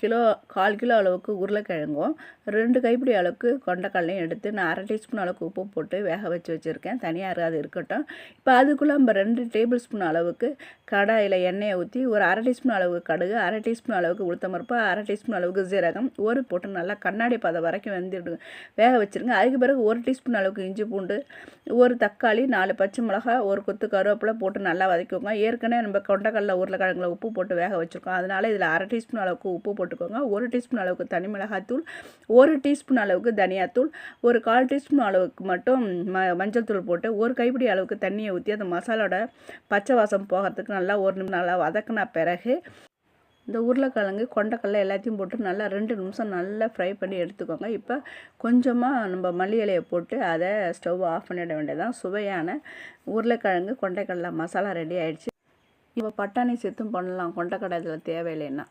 Kilo கால் kilo அளவுக்கு உருளைக்கிழங்கும் ரெண்டு கைப்பிடி அளவுக்கு கொண்டைக்கடலையும் எடுத்து நான் அரை டீஸ்பூன் அளவுக்கு உப்பு போட்டு வேக வச்சு வச்சுருக்கேன். தனியாக அது இருக்கட்டும். இப்போ அதுக்குள்ளே நம்ம ரெண்டு டேபிள் ஸ்பூன் அளவுக்கு கடாயில் எண்ணெயை ஊற்றி ஒரு அரை டீஸ்பூன் அளவுக்கு கடுகு அரை டீஸ்பூன் அளவுக்கு உளுத்தம்பருப்பு அரை டீஸ்பூன் அளவுக்கு ஜீரகம். ஒரு போட்டு நல்லா கண்ணாடி பதம் வரைக்கும் வெந்துடுங்க. வேக வச்சுருங்க. அதுக்கு பிறகு ஒரு டீஸ்பூன் அளவுக்கு இஞ்சி பூண்டு ஒரு தக்காளி நாலு பச்சை மிளகாய் ஒரு கொத்து கருவேப்பிலை போட்டு நல்லா வதக்கிக்கோங்க. ஏற்கனவே நம்ம கொண்டக்கடல உருளைக்கிழங்குல உப்பு போட்டு வேக வச்சுருக்கோம். அதனால் இதில் அரை டீஸ்பூன் அளவுக்கு உப்பு போட்டுக்கோங்க. ஒரு டீஸ்பூன் அளவுக்கு தனி மிளகாத்தூள் ஒரு டீஸ்பூன் அளவுக்கு தனியாத்தூள் ஒரு கால் டீஸ்பூன் அளவுக்கு மட்டும் ம மஞ்சள் தூள் போட்டு ஒரு கைப்பிடி அளவுக்கு தண்ணியை ஊற்றி அந்த மசாலோட பச்சை வாசம் போகிறதுக்கு நல்லா ஒரு நிமிஷம் நல்லா வதக்கின பிறகு இந்த உருளைக்கிழங்கு கொண்டைக்கடலை எல்லாத்தையும் போட்டு நல்லா ரெண்டு நிமிஷம் நல்லா ஃப்ரை பண்ணி எடுத்துக்கோங்க. இப்போ கொஞ்சமாக நம்ம மல்லி இலையை போட்டு அதை ஸ்டவ் ஆஃப் பண்ணிட வேண்டியதான் சுவையான உருளைக்கிழங்கு கொண்டைக்கடலை மசாலா ரெடி ஆகிடுச்சு இப்போ பட்டாணி சித்தும் பண்ணலாம். கொண்டைக்கடை இதில் தேவையில்லைன்னா.